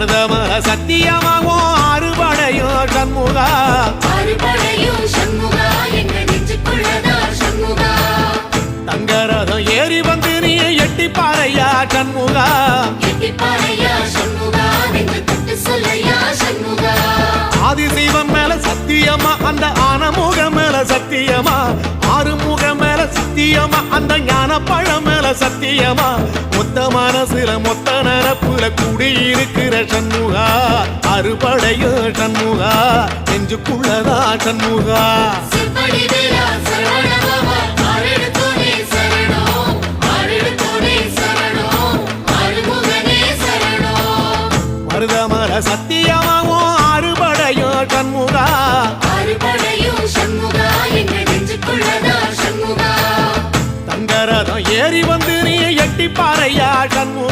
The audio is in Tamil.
மருதமர சத்தியமாகும் அறுபடையும் சண்முகா? தங்கரதம் ஏறி வந்து நீ எட்டி பாறையா சண்முகா? ஆதிசைவம் மேல சத்தியமா அந்த ஆனமுகம் மேல சத்தியமா? ஆறுமுகம் மேல சத்தியமா அந்த ஞான பழம் மேல சத்தியமா? மொத்த மனசுல மொத்த நரப்புல குடியிருக்கிற சண்முகா அறுபடையும் சண்முகா நெஞ்சுக்குள்ளதா சண்முகா. மருதமர சத்தியமாவும் அறுபடையும் சண்முகா தங்கரதம் ஏறி வந்து நீ எட்டி பாறையா சண்முகா.